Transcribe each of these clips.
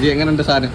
G എങ്ങനെയുണ്ട് സാധനം?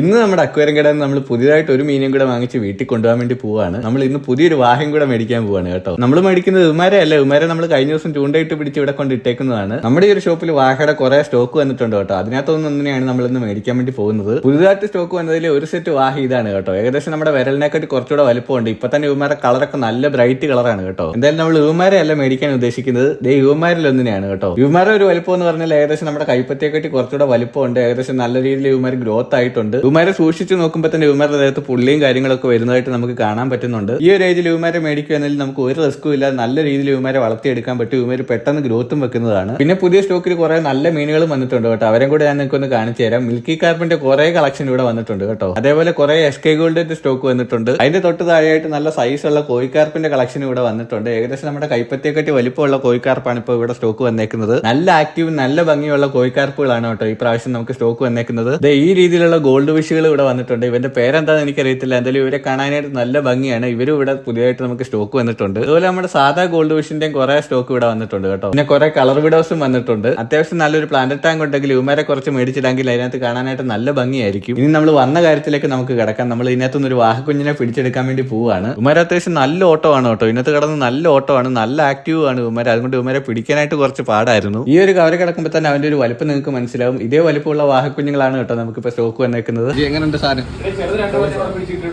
ഇന്ന് നമ്മുടെ അക്വേറിയം കടയിൽ നമ്മൾ പുതിയതായിട്ട് ഒരു മീനും കൂടെ വാങ്ങിച്ച് വീട്ടിൽ കൊണ്ടുപോകാൻ വേണ്ടി പോവാണ്. നമ്മൾ ഇന്ന് പുതിയൊരു വാഹനം കൂടെ മേടിക്കാൻ പോവാണ് കേട്ടോ. നമ്മൾ മേടിക്കുന്നത് ഉമാരെ അല്ല ഉമാരെ നമ്മൾ കഴിഞ്ഞ ദിവസം ചൂണ്ടയിട്ട് പിടിച്ച് ഇവിടെ കൊണ്ട് ഇട്ടേക്കുന്നതാണ്. നമ്മുടെ ഈ ഒരു ഷോപ്പിൽ വാഹയുടെ കുറെ സ്റ്റോക്ക് വന്നിട്ടുണ്ട് കേട്ടോ. അതിനകത്തൊന്നും നമ്മൾ ഇന്ന് മേടിക്കാൻ വേണ്ടി പോകുന്നത്. പുതുതായിട്ട് സ്റ്റോക്ക് വന്നതിൽ ഒരു സെറ്റ് വാഹ ഇതാണ് കേട്ടോ. ഏകദേശം നമ്മുടെ വിരലിനെക്കാട്ടി കുറച്ചുകൂടെ വലുപ്പമുണ്ട്. ഇപ്പൊ തന്നെ ഇവന്മാരുടെ കളറൊക്കെ നല്ല ബ്രൈറ്റ് കളറാണ് കേട്ടോ. എന്തായാലും നമ്മൾ ഉമാരെ അല്ല മേടിക്കാൻ ഉദ്ദേശിക്കുന്നത്. ദേ യുവമാരിൽ ഒന്നിനെയാണ് കേട്ടോ. ഇവന്മാരെ ഒരു വലുപ്പം എന്ന് പറഞ്ഞാൽ ഏകദേശം നമ്മുടെ കൈപ്പത്തിയെക്കാട്ടി കുറച്ചുകൂടെ വലുപ്പമുണ്ട്. ഏകദേശം നല്ല രീതിയിൽ ഇവന്മാർ ഗ്രോത്ത് ആയിട്ടുണ്ട്. യുമാരെ സൂക്ഷിച്ചു നോക്കുമ്പോൾ തന്നെ യുമാരുടെ ദേഹത്ത് പുള്ളിയും കാര്യങ്ങളൊക്കെ വരുന്നതായിട്ട് നമുക്ക് കാണാൻ പറ്റുന്നുണ്ട്. ഈ ഒരു ഏജിൽ യുമാരെ മേടിക്കുകയാണെങ്കിൽ നമുക്ക് ഒരു റിസ്ക്കും ഇല്ല. നല്ല രീതിയിൽ യുമാരെ വളർത്തിയെടുക്കാൻ പറ്റും. യുമാര് പെട്ടെന്ന് ഗ്രോത്തും വെക്കുന്നതാണ്. പിന്നെ പുതിയ സ്റ്റോക്കിൽ കുറെ നല്ല മീനുകളും വന്നിട്ടുണ്ട് കേട്ടോ. അവരെ കൂടെ ഞാൻ നിങ്ങൾക്ക് ഒന്ന് കാണിച്ചു തരാം. മിൽക്കി കാർപ്പിന്റെ കുറെ കളക്ഷൻ ഇവിടെ വന്നിട്ടുണ്ട് കേട്ടോ. അതേപോലെ കുറെ എസ് കെ ഗോൾഡിന്റെ സ്റ്റോക്ക് വന്നിട്ടുണ്ട്. അതിന്റെ തൊട്ട് താഴെയായിട്ട് നല്ല സൈസുള്ള കോഴിക്കാർപ്പിന്റെ കളക്ഷൻ ഇവിടെ വന്നിട്ടുണ്ട്. ഏകദേശം നമ്മുടെ കൈപ്പത്തിയെക്കാട്ടി വലിപ്പമുള്ള കോഴിക്കാർപ്പാണ് ഇപ്പോൾ ഇവിടെ സ്റ്റോക്ക് വന്നേക്കുന്നത്. നല്ല ആക്റ്റീവ് നല്ല ഭംഗിയുള്ള കോഴിക്കാർപ്പുകളാണ് കേട്ടോ. ഈ പ്രാവശ്യം നമുക്ക് സ്റ്റോക്ക് വന്നേക്കുന്നത്. ഈ രീതിയിലുള്ള ഗോൾഡ് വിഷുകൾ ഇവിടെ വന്നിട്ടുണ്ട്. ഇവന്റെ പേരെന്താന്ന് എനിക്കറിയത്തില്ല. എന്തായാലും ഇവരെ കാണാനായിട്ട് നല്ല ഭംഗിയാണ്. ഇവരും ഇവിടെ പുതിയതായിട്ട് നമുക്ക് സ്റ്റോക്ക് വന്നിട്ടുണ്ട്. അതുപോലെ നമ്മുടെ സാധാ ഗോൾഡ് വിഷിന്റെയും കുറെ സ്റ്റോക്ക് ഇവിടെ വന്നിട്ടുണ്ട് കേട്ടോ. പിന്നെ കുറെ കളർ വിഡോസും വന്നിട്ടുണ്ട്. അത്യാവശ്യം നല്ലൊരു പ്ലാന്റ് ടാങ്ക് ഉണ്ടെങ്കിൽ ഇവമാരെ കുറച്ച് മേടിച്ചിടാമെങ്കിൽ അതിനകത്ത് കാണാനായിട്ട് നല്ല ഭംഗിയായിരിക്കും. ഇനി നമ്മൾ വന്ന കാര്യത്തിലേക്ക് നമുക്ക് കിടക്കാം. നമ്മൾ ഇതിനകത്തുനിന്ന് ഒരു വാഹക്കുഞ്ഞിനെ പിടിച്ചെടുക്കാൻ വേണ്ടി പോവാണ് ഇവന്മാർ അത്യാവശ്യം നല്ല ഓട്ടോ ആണ് കേട്ടോ. ഇതിനകത്ത് കിടന്ന് നല്ല ഓട്ടോ ആണ്. നല്ല ആക്റ്റീവ് ആണ് ഇവന്മാർ അതുകൊണ്ട് ഉമാരെ പിടിക്കാനായിട്ട് കുറച്ച് പാടായിരുന്നു. ഈ ഒരു കവര കിടക്കുമ്പോൾ തന്നെ അവന്റെ ഒരു വലുപ്പം നിങ്ങൾക്ക് മനസ്സിലാവും. ഇതേ വലുപ്പമുള്ള വാഹക്കുഞ്ഞുങ്ങളാണ് കേട്ടോ നമുക്കിപ്പോ സ്റ്റോക്ക് വന്നേക്കുന്നത്. എങ്ങനെയുണ്ട് സാധനം?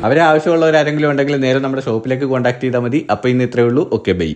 അവരെ ആവശ്യമുള്ളവരാരെങ്കിലും ഉണ്ടെങ്കിൽ നേരെ നമ്മുടെ ഷോപ്പിലേക്ക് കോൺടാക്ട് ചെയ്താൽ മതി. അപ്പൊ ഇന്ന് ഇത്രയേ ഉള്ളൂ. Okay bye